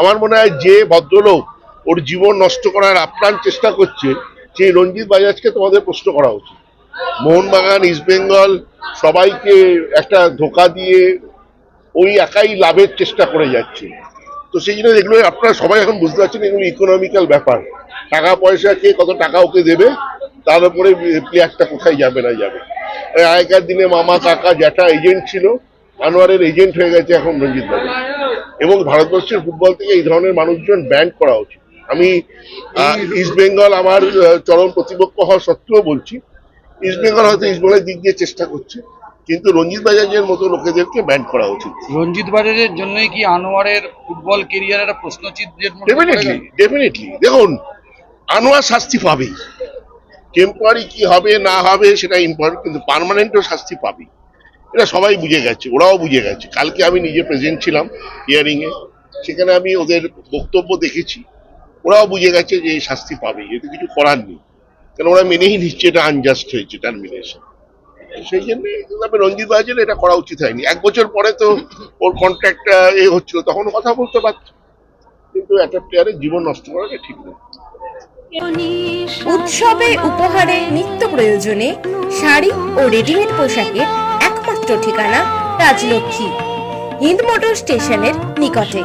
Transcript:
আমার মনে হয় যে ভদ্রলোক ওর জীবন নষ্ট করার আপ্রাণ চেষ্টা করছে, সেই রঞ্জিত বাজাজকে তোমাদের প্রশ্ন করা উচিত। মোহনবাগান ইস্টবেঙ্গল সবাইকে একটা ধোকা দিয়ে ওই একাই লাভের চেষ্টা করে যাচ্ছে। তো সেই জন্য এগুলো আপনারা সবাই এখন বুঝতে পারছেন এগুলো ইকোনমিক্যাল ব্যাপার। টাকা পয়সা কে কত টাকা ওকে দেবে, তার উপরে প্লেয়ারটা কোথায় যাবে না যাবে। আগেকার দিনে মামা, কাকা, জ্যাঠা এজেন্ট ছিল, আনোয়ারের এজেন্ট হয়ে গেছে এখন রঞ্জিত বাবু এবং ভারতবর্ষের ফুটবল থেকে এই ধরনের মানুষজন ব্যান্ড করা উচিত। আমি ইস্ট বেঙ্গল আমার চরম প্রতিপক্ষ হওয়া সত্ত্বেও বলছি ইস্ট বেঙ্গল হয়তো ইস্ট বেঙ্গলের দিক দিয়ে চেষ্টা করছে কিন্তু রঞ্জিত বাজাজের মতো লোকেদেরকে ব্যান্ড করা উচিত। রঞ্জিত বাজারের জন্যই কি আনোয়ারের ফুটবল কেরিয়ার একটা ডেফিনেটলি? ডেফিনেটলি দেখুন আনোয়ার শাস্তি পাবেই। টেম্পোরারি কি হবে না হবে সেটা ইম্পর্টেন্ট কিন্তু পার্মানেন্টও শাস্তি পাবেই। এটা সবাই বুঝে গেছে, ওরাও বুঝে গেছে। কালকে আমি নিজে প্রেজেন্ট ছিলাম হিয়ারিং এ, সেখানে আমি ওদের বক্তব্য দেখেছি। ওরাও বুঝে গেছে যে শাস্তি পাবে এতে কিছু করার নেই। কারণ ওরা মেনেই নিচ্ছে, এটা আনজাস্ট হয়েছে টার্মিনেশন সেই জন্য তবে রঞ্জিত বাজার এটা করা উচিত হয়নি। এক বছর পরে তো ওর কন্ট্রাক্টটা এ হচ্ছিল তখন কথা বলতে পারতো কিন্তু একটা প্লেয়ারের জীবন নষ্ট করাটা ঠিক নয়। উৎসবে উপহারে নিত্য প্রয়োজনে শাড়ি ও রেডিমেড পোশাকের ঠিকানা রাজলক্ষ্মী হিন্দ মোটর স্টেশনের নিকটে।